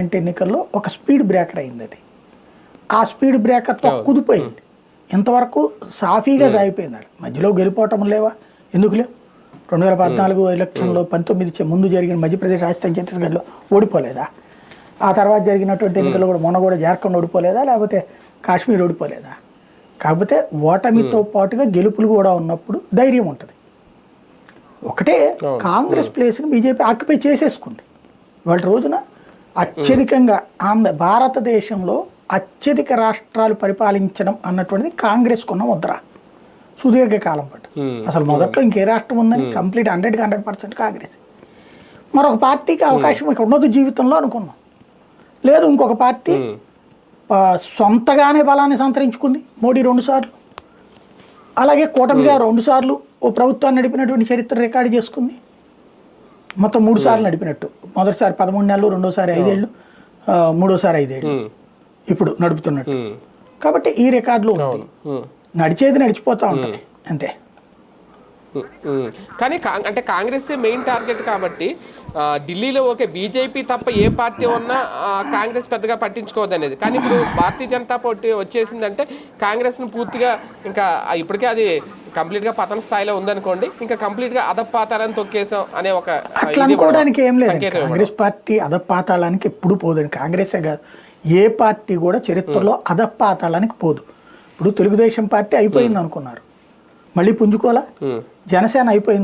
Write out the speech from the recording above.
Parliament ఎన్నికల్లో ఒక speed breaker అయింది అది ఆ స్పీడ్ బ్రేకర్తో కుదిపోయింది. ఇంతవరకు సాఫీగా సాగిపోయింది. మధ్యలో గెలిపోవటం లేవా? ఎందుకు లేవు? రెండు వేల పద్నాలుగు ఎలక్షన్లో పంతొమ్మిది ముందు జరిగిన మధ్యప్రదేశ్ రాజస్థాన్ ఛత్తీస్గఢ్లో ఓడిపోలేదా? ఆ తర్వాత జరిగినటువంటి ఎన్నికల్లో కూడా మొన్న కూడా జార్ఖండ్ ఓడిపోలేదా? లేకపోతే కాశ్మీర్ ఓడిపోలేదా? కాకపోతే ఓటమితో పాటుగా గెలుపులు కూడా ఉన్నప్పుడు ధైర్యం ఉంటుంది. ఒకటే కాంగ్రెస్ ప్లేస్ని బీజేపీ ఆక్యుపై చేసేసుకుంది. ఇవాళ రోజున అత్యధికంగా ఆంధ్ర భారతదేశంలో అత్యధిక రాష్ట్రాలు పరిపాలించడం అన్నటువంటిది కాంగ్రెస్కు ఉన్న ముద్ర. సుదీర్ఘకాలం పాటు. అసలు మొదట్లో ఇంకే రాష్ట్రం ఉందని కంప్లీట్ హండ్రెడ్కి హండ్రెడ్ పర్సెంట్ కాంగ్రెస్. మరొక పార్టీకి అవకాశం ఇక ఉన్నది జీవితంలో అనుకున్నాం. లేదు ఇంకొక పార్టీ సొంతగానే బలాన్ని సంతరించుకుంది మోడీ రెండు సార్లు. అలాగే కూటమిగా రెండు సార్లు ఓ ప్రభుత్వాన్ని నడిపినటువంటి చరిత్ర రికార్డు చేసుకుంది. మొత్తం మూడు సార్లు నడిపినట్టు. మొదటిసారి పదమూడు నెలలు రెండోసారి ఐదేళ్ళు ఆ, మూడోసారి ఐదేళ్ళు. ఇప్పుడు నడుపుతున్నట్టు. కాబట్టి ఈ రికార్డులో ఉంది. నడిచేది నడిచిపోతా ఉంటుంది. అంతే. కానీ అంటే కాంగ్రెస్ మెయిన్ టార్గెట్ కాబట్టి ఢిల్లీలో ఓకే బీజేపీ తప్ప ఏ పార్టీ ఉన్నా కాంగ్రెస్ పెద్దగా పట్టించుకోవద్దు అనేది. కానీ ఇప్పుడు భారతీయ జనతా పార్టీ వచ్చేసిందంటే కాంగ్రెస్ను పూర్తిగా ఇంకా ఇప్పటికే అది కంప్లీట్గా పతన స్థాయిలో ఉందనుకోండి ఇంకా కంప్లీట్గా అదపాతాలని తొక్కేసాం అనే ఒక అట్లా అనుకోవడానికి ఏం లేదు. కాంగ్రెస్ పార్టీ అధపాతాళానికి ఎప్పుడు పోదండి. కాంగ్రెసే కాదు. ఏ పార్టీ కూడా చరిత్రలో అధపాతాళానికి పోదు. ఇప్పుడు తెలుగుదేశం పార్టీ అయిపోయింది అనుకున్నారు మళ్ళీ పుంజుకోలా. జనసేన అయిపోయింది.